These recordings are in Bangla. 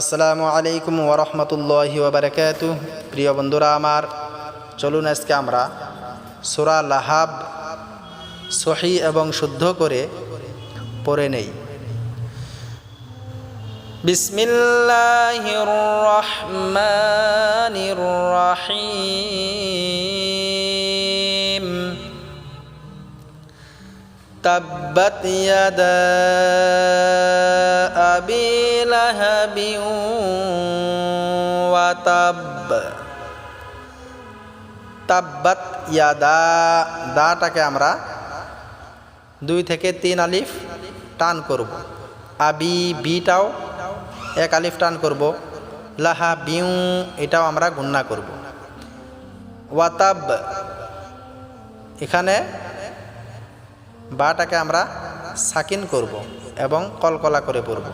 আসসালামু আলাইকুম ওরহমতুল্লাহি ওবরাকাতু প্রিয় বন্ধুরা আমার, চলুন আজকে আমরা সুরা লাহাব সহি এবং শুদ্ধ করে পড়ে নেই। বিসমিল্লাহির রহমানির রহিম। تبت يدا أبي لهب وتب তাব্বাত ইয়াদা দাটাকে আমরা দুই থেকে তিন আলিফ টান করব আবি বিটাও এক আলিফ টান করব লাহা বিউ এটাও আমরা গুন্না করব ওয়াতাব এখানে বাটাকে আমরা সাকিন করব এবং কলকলা করে পড়ব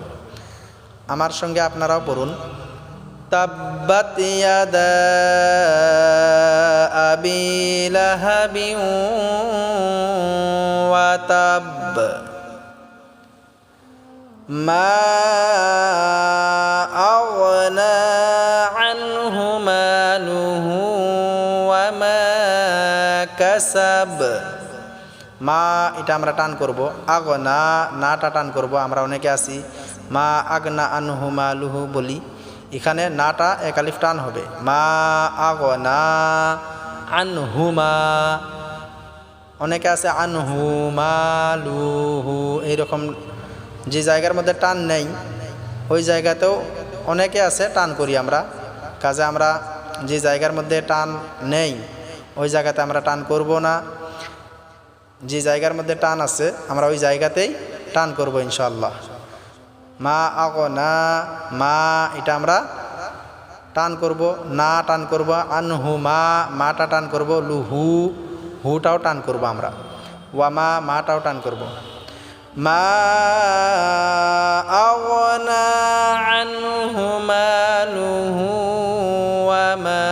আমার সঙ্গে আপনারাও পড়ুন। তাব্বাত মা আগনা মা, এটা আমরা টান করব। আগ না নাটা টান করব, আমরা অনেকে আছি। মা, আগনা আনহু মা লুহু বলি। এখানে নাটা একালিফ টান হবে। মা আগ না আনহু মা। অনেকে আছে আনহু মা লুহু এইরকম যে জায়গার মধ্যে টান নেই, ওই জায়গাতেও অনেকে আছে টান করি আমরা। কাজে আমরা যে জায়গার মধ্যে টান নেই, ওই জায়গাতে আমরা টান করব না। যে জায়গার মধ্যে টান আছে, আমরা ওই জায়গাতেই টান করব ইনশাল্লাহ মা আগ না, মা, এটা আমরা টান করব, না টান করব, আনহু মা, মাটা টান করব লুহু হুটাও টান করব আমরা। ওয়া মা, মাটাও টান করব। মা আগনা আনহু মালুহু ওয়া মা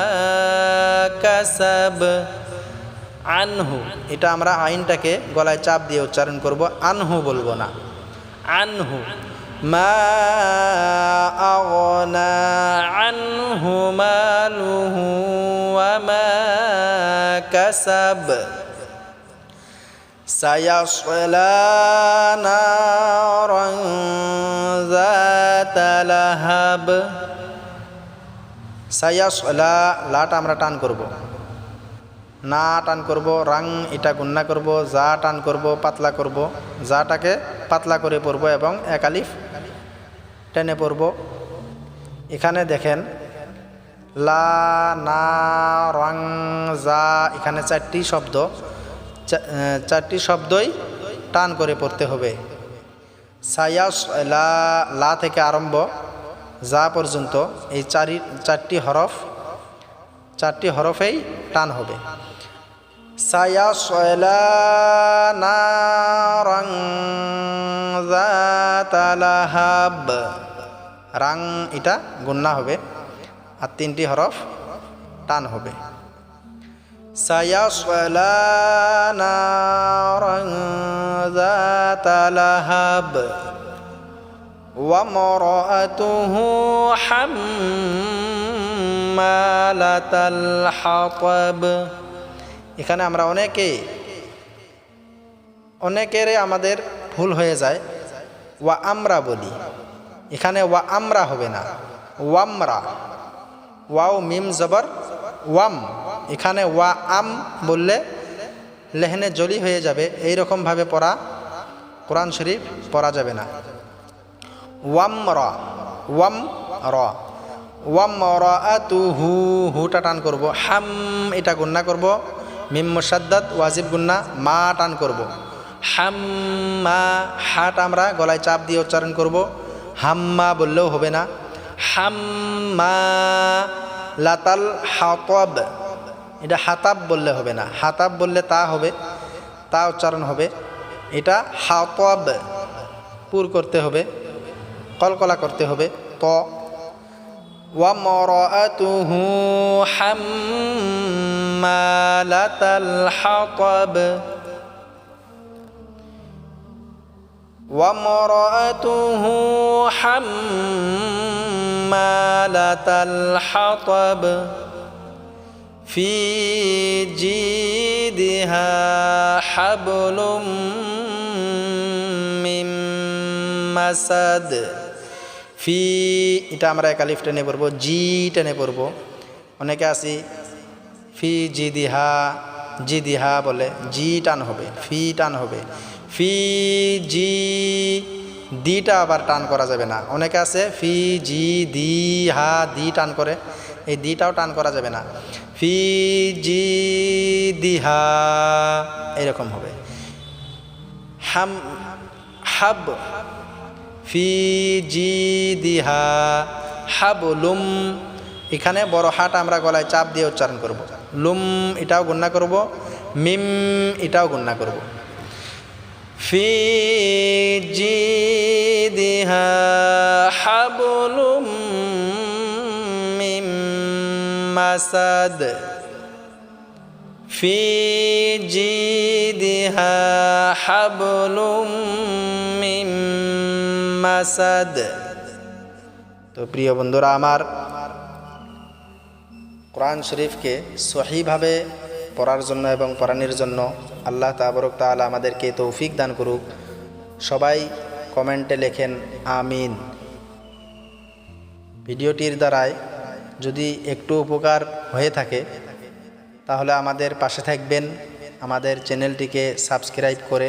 কাসাব। আনহু এটা আমরা আইনটাকে গলায় চাপ দিয়ে উচ্চারণ করব আনহু বলবো না আনহু মা আগনা আনহু মালুহু ওয়া মা কাসাব سيصلى نارا ذات لهب সায়াসলা লাটা আমরা টান করব না টান করব, রাং এটা গুন্না করব, যা টান করব, পাতলা করব। যাটাকে পাতলা করে পড়ব এবং একালিফ টেনে পড়ব এখানে দেখেন, লা, না, রং, যা, এখানে চারটি শব্দ। চারটি শব্দই টান করে পড়তে হবে। সায়াস, লা লা থেকে আরম্ভ যা পর্যন্ত, এই চারি, চারটি হরফ চারটি হরফেই টান হবে। সায়াসলা নারং জাতালাহাব রাং এটা গুন্না হবে আর তিনটি হরফ টান হবে। সায়াসলা নারং জাতালাহাব মালাতাল হাতাব। এখানে আমরা অনেকে অনেকের আমাদের ভুল হয়ে যায়। ওয়া আমরা বলি। এখানে ওয়া আমরা হবে না। ওয়ামরা। ওয়াও মিম জবর, ওয়াম। এখানে ওয়া আম বললে লেহনে জলি হয়ে যাবে। এই রকমভাবে পড়া, কোরআন শরীফ পড়া যাবে না। ওয়াম র ওয়াম র ওয়াম র তু হু হুটা টান করব। হাম, এটা গুন্না করব। মিম মুসাদ্দাদ, ওয়াজিব গুন্না মা টান করব। হাম্মা হাট আমরা গলায় চাপ দিয়ে উচ্চারণ করব। হাম্মা বললেও হবে না। হাম্মা লাতাল হাতব। এটা হাতাব বললে হবে না। হাতাব বললে তা হবে, তা উচ্চারণ হবে। এটা হাতব, পুর করতে হবে, কলকলা করতে হবে, ত। وامرأته حمالة الحطب. وامرأته حمالة الحطب في جيدها حبل من مسد. ফি, এটা আমরা একালিফ টেনে পড়ব, জি টেনে পড়ব। অনেকে আসি ফি, জি দিহা জি দিহা বলে, জি টান হবে, ফি টান হবে। ফি, জি দিটা আবার টান করা যাবে না। অনেকে আছে, ফি, জি, দি, হা, দি টান করে, এই দিটাও টান করা যাবে না। ফি, জি দিহা এরকম হবে। হাম, হাব ফি জি দিহা হাবলুম এখানে বড় হাট আমরা গলায় চাপ দিয়ে উচ্চারণ করব লুম এটাও গুন্না করব মিম এটাও গুন্না করব ফি জি দিহা হাবলুম মিম মাসাদ في جيدها حبل من মাসাদ তো প্রিয় বন্ধুরা, আমার কোরআন শরীফকে সহিভাবে পড়ার জন্য এবং পড়ানির জন্য আল্লাহ তাবরক তালা আমাদেরকে তৌফিক দান করুক। সবাই কমেন্টে লেখেন, আমিন। ভিডিওটির দ্বারায় যদি একটু উপকার হয়ে থাকে, তাহলে আমাদের পাশে থাকবেন। আমাদের চ্যানেলটিকে সাবস্ক্রাইব করে